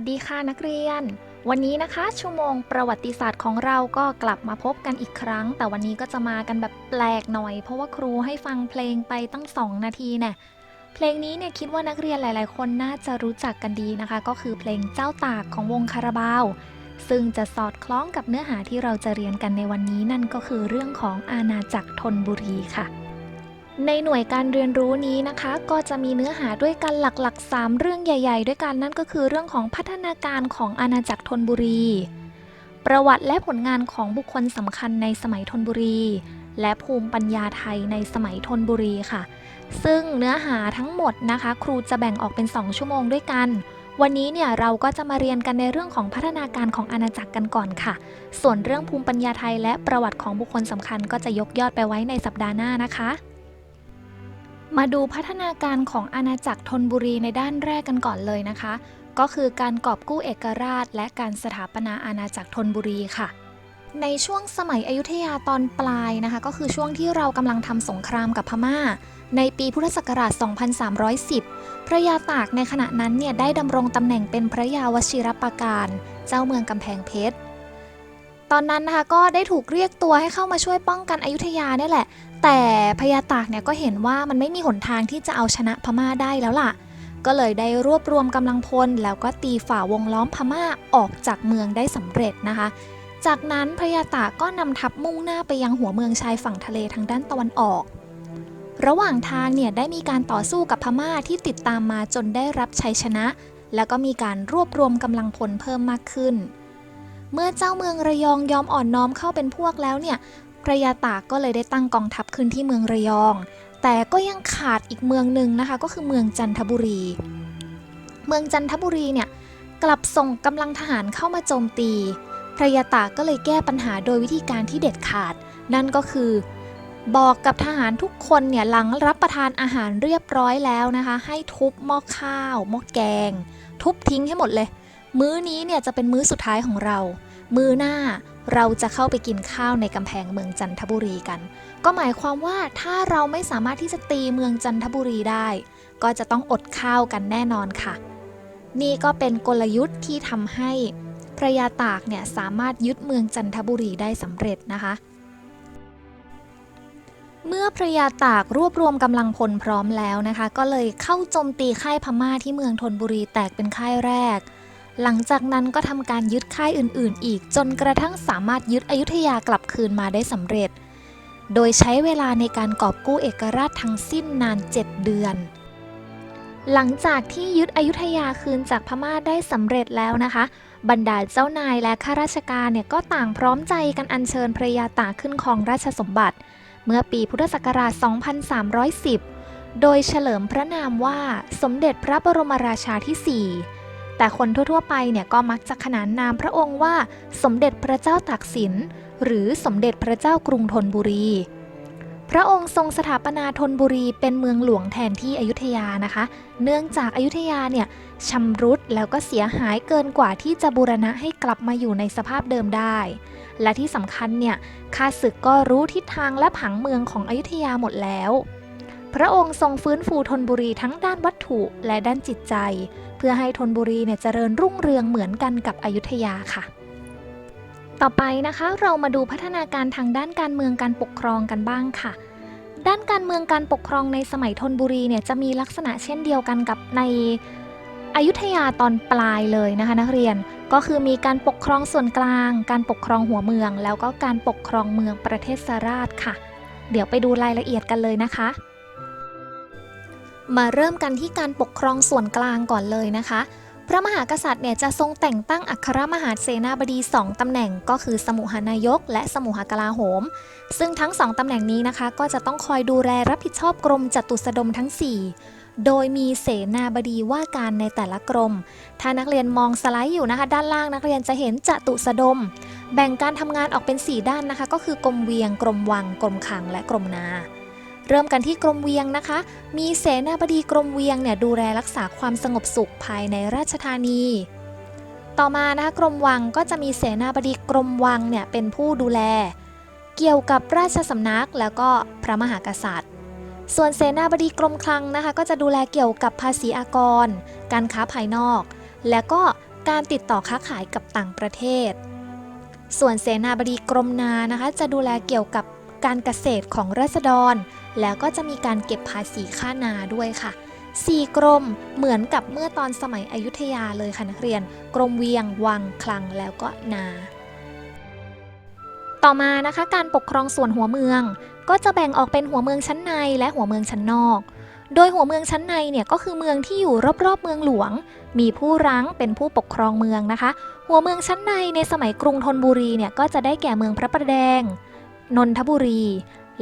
วัสดีค่ะนักเรียน วันนี้นะคะ ชั่วโมงประวัติศาสตร์ของเราก็กลับมาพบกันอีกครั้ง แต่วันนี้ก็จะมากันแบบแปลกหน่อย เพราะว่าครูให้ฟังเพลงไปตั้ง 2 นาทีเนี่ยเพลงนี้เนี่ยคิดว่านักเรียนหลาย ๆ คนน่าจะรู้จักกันดีนะคะ ก็คือเพลงเจ้าตากของวงคาราบาว ซึ่งจะสอดคล้องกับเนื้อหาที่เราจะเรียนกันในวันนี้นั่นก็คือเรื่องของอาณาจักรธนบุรีค่ะ ในหน่วยการเรียนรู้นี้นะคะ ก็จะมีเนื้อหาด้วยกันหลักๆ 3 เรื่องใหญ่ ๆ ด้วยกันนั่นก็คือเรื่องของพัฒนาการของอาณาจักรธนบุรี ประวัติและผลงานของบุคคลสำคัญในสมัยธนบุรี และภูมิปัญญาไทยในสมัยธนบุรีค่ะ ซึ่งเนื้อหาทั้งหมดนะคะ ครูจะแบ่งออกเป็น 2 ชั่วโมงด้วยกันวันนี้เนี่ยเราก็จะมาเรียนกันในเรื่องของพัฒนาการของอาณาจักรกันก่อนค่ะ ส่วนเรื่องภูมิปัญญาไทยและประวัติของบุคคลสำคัญก็จะยกยอดไปไว้ในสัปดาห์หน้านะคะ มาดูพัฒนาการของอาณาจักรธนบุรีในด้านแรกกันก่อนเลยนะคะ ก็คือการกอบกู้เอกราช และการสถาปนาอาณาจักรธนบุรีค่ะ ในช่วงสมัยอยุธยาตอนปลายนะคะ ก็คือช่วงที่เรากำลังทำสงครามกับพม่า ในปีพุทธศักราช 2310 พระยาตากในขณะนั้นเนี่ยได้ดำรงตำแหน่งเป็นพระยาวชิรปาการ เจ้าเมืองกำแพงเพชร ตอนนั้นนะคะก็ได้ถูกเรียกตัวให้เข้ามาช่วยป้องกันอยุธยาเนี่ยแหละ แต่พญาตากเนี่ยก็เห็นว่ามันไม่มีหนทางที่จะเอาชนะพม่าได้แล้วล่ะ ก็เลยได้รวบรวมกำลังพล แล้วก็ตีฝ่าวงล้อมพม่าออกจากเมืองได้สำเร็จนะคะ จากนั้นพญาตากก็นำทัพมุ่งหน้าไปยังหัวเมืองชายฝั่งทะเลทางด้านตะวันออก ระหว่างทางเนี่ยได้มีการต่อสู้กับพม่าที่ติดตามมาจนได้รับชัยชนะ แล้วก็มีการรวบรวมกำลังพลเพิ่มมากขึ้น เมื่อเจ้าเมืองระยองยอมอ่อนน้อมเข้าเป็นพวกแล้วเนี่ยพระยาตากก็เลยได้ตั้งกองทัพขึ้นที่เมืองระยอง แต่ก็ยังขาดอีกเมืองหนึ่งนะคะ ก็คือเมืองจันทบุรี เมืองจันทบุรีเนี่ยกลับส่งกำลังทหารเข้ามาโจมตีพระยาตากก็เลยแก้ปัญหาโดยวิธีการที่เด็ดขาด นั่นก็คือบอกกับทหารทุกคนเนี่ยหลังรับประทานอาหารเรียบร้อยแล้วนะคะ ให้ทุบหม้อข้าวหม้อแกง ทุบทิ้งให้หมดเลย มื้อนี้เนี่ยจะเป็นมื้อสุดท้ายของเรา มื้อหน้าเราจะเข้าไปกินข้าวในกำแพงเมืองจันทบุรีกัน ก็หมายความว่าถ้าเราไม่สามารถที่จะตีเมืองจันทบุรีได้ ก็จะต้องอดข้าวกันแน่นอนค่ะ นี่ก็เป็นกลยุทธ์ที่ทำให้พระยาตากเนี่ยสามารถยึดเมืองจันทบุรีได้สำเร็จนะคะ เมื่อพระยาตากรวบรวมกำลังพลพร้อมแล้วนะคะ ก็เลยเข้าโจมตีค่ายพม่าที่เมืองธนบุรีแตกเป็นค่ายแรก หลังจากนั้นก็ทำการยึดค่ายอื่นๆ อีก จนกระทั่งสามารถยึดอยุธยากลับคืนมาได้สำเร็จ โดยใช้เวลาในการกอบกู้เอกราชทั้งสิ้นนาน 7 เดือน หลังจากที่ยึดอยุธยาคืนจากพม่าได้สำเร็จแล้วนะคะ บรรดาเจ้านายและข้าราชการเนี่ยก็ต่างพร้อมใจกันอัญเชิญพระยาตาขึ้นครองราชสมบัติ เมื่อปีพุทธศักราช 2310 โดยเฉลิมพระนามว่าสมเด็จพระบรมราชาที่4 แต่คนทั่วๆไปเนี่ยก็มักจะขนานนามพระองค์ว่า สมเด็จพระเจ้าตากสิน หรือสมเด็จพระเจ้ากรุงธนบุรี พระองค์ทรงสถาปนาธนบุรีเป็นเมืองหลวงแทนที่อยุธยานะคะ เนื่องจากอายุทยาเนี่ยชำรุดแล้วก็เสียหายเกินกว่าที่จะบูรณะให้กลับมาอยู่ในสภาพเดิมได้ และที่สำคัญเนี่ยข้าศึกก็รู้ทิศทางและผังเมืองของอยุธยาหมดแล้วพระองค์ทรงฟื้นฟูธนบุรีทั้งด้านวัตถุและด้านจิตใจ เพื่อให้ธนบุรีเนี่ยเจริญรุ่งเรืองเหมือนกันกับอยุธยาค่ะ ต่อไปนะคะเรามาดูพัฒนาการทางด้านการเมืองการปกครองกันบ้างค่ะ ด้านการเมืองการปกครองในสมัยธนบุรีเนี่ยจะมีลักษณะเช่นเดียวกันกับในอยุธยาตอนปลายเลยนะคะนักเรียนก็คือมีการปกครองส่วนกลาง การปกครองหัวเมือง แล้วก็การปกครองเมืองประเทศสราชค่ะ เดี๋ยวไปดูรายละเอียดกันเลยนะคะ มาเริ่มกันที่การปกครองส่วนกลางก่อนเลยนะคะ พระมหากษัตริย์เนี่ยจะทรงแต่งตั้งอัครมหาเสนาบดี 2ตำแหน่งก็คือสมุหานายก และสมุหกลาโหม ซึ่งทั้ง 2ตำแหน่งนี้นะคะ ก็จะต้องคอยดูแลรับผิดชอบกรมจัตุสดมทั้ง 4โดยมีเสนาบดีว่าการในแต่ละกรม ถ้านักเรียนมองสไลด์อยู่นะคะ ด้านล่างนักเรียนจะเห็นจตุสดม แบ่งการทำงานออกเป็น 4 ด้านนะคะ ก็คือกรมเวียง กรมวัง กรมขัง และกรมนา เริ่มกันที่กรมเวียงนะคะ มีเสนาบดีกรมเวียงเนี่ยดูแลรักษาความสงบสุขภายในราชธานี ต่อมานะคะกรมวังก็จะมีเสนาบดีกรมวังเนี่ยเป็นผู้ดูแล เกี่ยวกับราชสำนักแล้วก็พระมหากษัตริย์ ส่วนเสนาบดีกรมคลังนะคะก็จะดูแลเกี่ยวกับภาษีอากร การค้าภายนอก และก็การติดต่อค้าขายกับต่างประเทศ ส่วนเสนาบดีกรมนานะคะ จะดูแลเกี่ยวกับ การเกษตรของราษฎร แล้วก็จะมีการเก็บภาษีค่านาด้วยค่ะสี่กรมเหมือนกับเมื่อตอนสมัยอยุธยาเลยค่ะนักเรียน กรมเวียง วัง คลัง แล้วก็นา ต่อมานะคะการปกครองส่วนหัวเมือง ก็จะแบ่งออกเป็นหัวเมืองชั้นในและหัวเมืองชั้นนอก โดยหัวเมืองชั้นในเนี่ยก็คือเมืองที่อยู่รอบๆเมืองหลวง มีผู้รั้งเป็นผู้ปกครองเมืองนะคะ หัวเมืองชั้นในในสมัยกรุงธนบุรีเนี่ยก็จะได้แก่เมืองพระประแดง นนทบุรี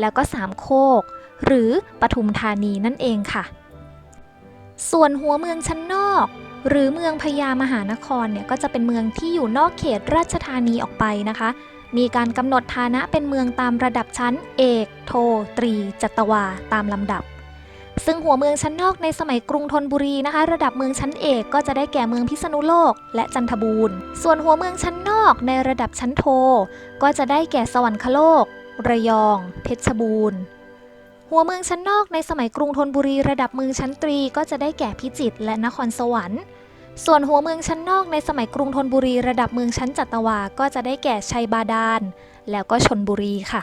แล้วก็สามโคก หรือปทุมธานีนั่นเองค่ะ ส่วนหัวเมืองชั้นนอก หรือเมืองพญามหานครเนี่ยก็จะเป็นเมืองที่อยู่นอกเขตราชธานีออกไปนะคะ มีการกำหนดฐานะเป็นเมืองตามระดับชั้น เอก โท ตรี จัตวา ตามลำดับซึ่งหัวเมืองชั้นนอกในสมัยกรุงธนบุรีนะคะ ระดับเมืองชั้นเอกก็จะได้แก่เมืองพิษณุโลก และจันทบูรณ์ ส่วนหัวเมืองชั้นนอกในระดับชั้นโท ก็จะได้แก่สวรรคโลก ระยอง เพชรบูรณ์ หัวเมืองชั้นนอกในสมัยกรุงธนบุรีระดับเมืองชั้นตรีก็จะได้แก่พิจิตรและนครสวรรค์ ส่วนหัวเมืองชั้นนอกในสมัยกรุงธนบุรีระดับเมืองชั้นจัตวา ก็จะได้แก่ชัยบาดาล แล้วก็ชนบุรีค่ะ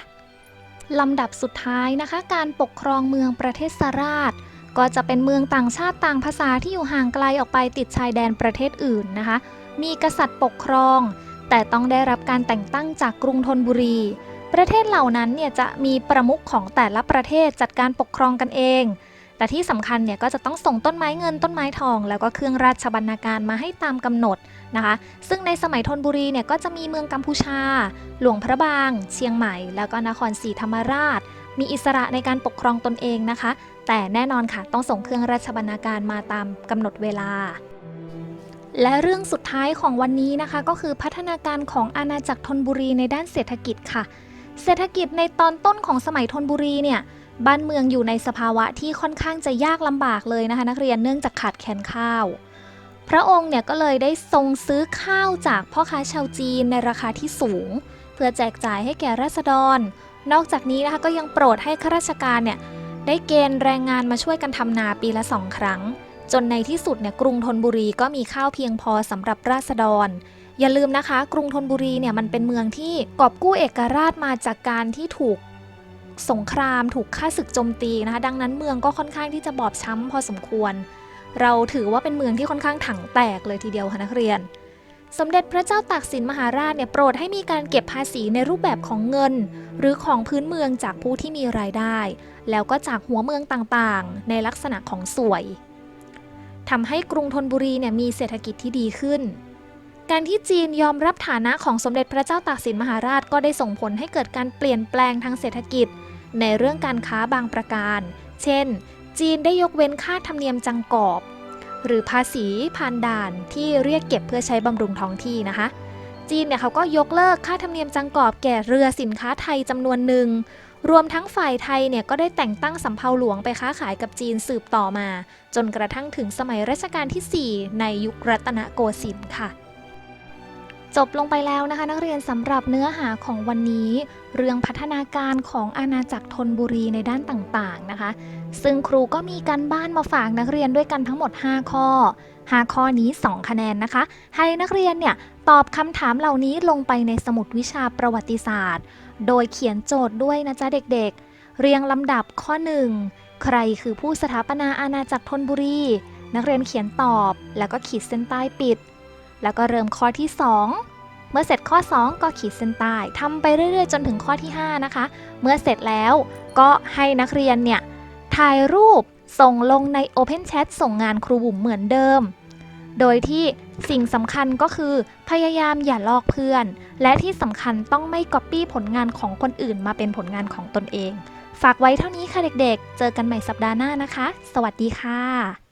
ลำดับสุดท้ายนะคะ การปกครองเมืองประเทศสราช ก็จะเป็นเมืองต่างชาติต่างภาษาที่อยู่ห่างไกลออกไปติดชายแดนประเทศอื่นนะคะ มีกษัตริย์ปกครอง แต่ต้องได้รับการแต่งตั้งจากกรุงธนบุรี ประเทศเหล่านั้นเนี่ยจะมีประมุขของแต่ละประเทศจัดการปกครองกันเอง แต่ที่สำคัญเนี่ยก็จะต้องส่งต้นไม้เงินต้นไม้ทอง แล้วก็เครื่องราชบรรณาการมาให้ตามกำหนดนะคะ ซึ่งในสมัยธนบุรีเนี่ยก็จะมีเมืองกัมพูชา หลวงพระบาง เชียงใหม่ แล้วก็นครศรีธรรมราช มีอิสระในการปกครองตนเองนะคะ แต่แน่นอนค่ะต้องส่งเครื่องราชบรรณาการมาตามกำหนดเวลาและเรื่องสุดท้ายของวันนี้นะคะ ก็คือพัฒนาการของอาณาจักรธนบุรีในด้านเศรษฐกิจค่ะ เศรษฐกิจในตอนต้นของสมัยธนบุรีเนี่ยบ้านเมืองอยู่ในสภาวะที่ค่อนข้างจะยากลำบากเลยนะคะ นักเรียนเนื่องจากขาดแคลนข้าว พระองค์เนี่ยก็เลยได้ทรงซื้อข้าวจากพ่อค้าชาวจีนในราคาที่สูง เพื่อแจกจ่ายให้แก่ราษฎร นอกจากนี้นะคะก็ยังโปรดให้ข้าราชการเนี่ยได้เกณฑ์แรงงานมาช่วยกันทำนาปีละสองครั้ง จนในที่สุดเนี่ยกรุงธนบุรีก็มีข้าวเพียงพอสำหรับราษฎร อย่าลืมนะคะ กรุงธนบุรีเนี่ยมันเป็นเมืองที่กอบกู้เอกราชมาจากการที่ถูกสงครามถูกฆ่าศึกโจมตีนะคะ ดังนั้นเมืองก็ค่อนข้างที่จะบอบช้ำพอสมควร เราถือว่าเป็นเมืองที่ค่อนข้างถังแตกเลยทีเดียวค่ะนักเรียน สมเด็จพระเจ้าตากสินมหาราชเนี่ยโปรดให้มีการเก็บภาษีในรูปแบบของเงิน หรือของพื้นเมืองจากผู้ที่มีรายได้ แล้วก็จากหัวเมืองต่างๆ ในลักษณะของสวยทำให้กรุงธนบุรีเนี่ยมีเศรษฐกิจที่ดีขึ้น การที่จีนยอมรับฐานะของสมเด็จพระเจ้าตากสินมหาราชก็ได้ส่งผลให้เกิดการเปลี่ยนแปลงทางเศรษฐกิจ ในเรื่องการค้าบางประการ เช่น จีนได้ยกเว้นค่าธรรมเนียมจังกอบ หรือภาษีผ่านด่านที่เรียกเก็บเพื่อใช้บำรุงท้องที่นะคะ จีนเนี่ยเขาก็ยกเลิกค่าธรรมเนียมจังกอบแก่เรือสินค้าไทยจำนวนหนึ่งรวมทั้งฝ่ายไทยเนี่ยก็ได้แต่งตั้งสำเภาหลวงไปค้าขายกับจีนสืบต่อมา จนกระทั่งถึงสมัยรัชกาลที่ 4 ในยุครัตนโกสินทร์ค่ะ จบลงไปแล้วนะคะนักเรียนสำหรับเนื้อหาของวันนี้ เรื่องพัฒนาการของอาณาจักรธนบุรีในด้านต่างๆนะคะ ซึ่งครูก็มีการบ้านมาฝากนักเรียนด้วยกันทั้งหมด 5 ข้อ 5 ข้อนี้ 2 คะแนนนะคะ ให้นักเรียนเนี่ยตอบคำถามเหล่านี้ลงไปในสมุดวิชาประวัติศาสตร์ โดยเขียนโจทย์ด้วยนะจ๊ะเด็กๆ เรียงลำดับข้อ 1 ใครคือผู้สถาปนาอาณาจักรธนบุรี นักเรียนเขียนตอบ แล้วก็ขีดเส้นใต้ปิด แล้วก็เริ่มข้อที่ 2 เมื่อเสร็จข้อ 2 ก็ขีดเส้นใต้ทำไปเรื่อยๆ จนถึงข้อที่ 5 นะคะ เมื่อเสร็จแล้วก็ให้นักเรียนเนี่ยถ่ายรูปส่งลงใน Open Chat ส่งงานครูบุ๋มเหมือนเดิม โดยที่สิ่งสำคัญก็คือพยายามอย่าลอกเพื่อน และที่สำคัญต้องไม่ก๊อปปี้ผลงานของคนอื่นมาเป็นผลงานของตนเอง ฝากไว้เท่านี้ค่ะเด็กๆ เจอกันใหม่สัปดาห์หน้านะคะ สวัสดีค่ะ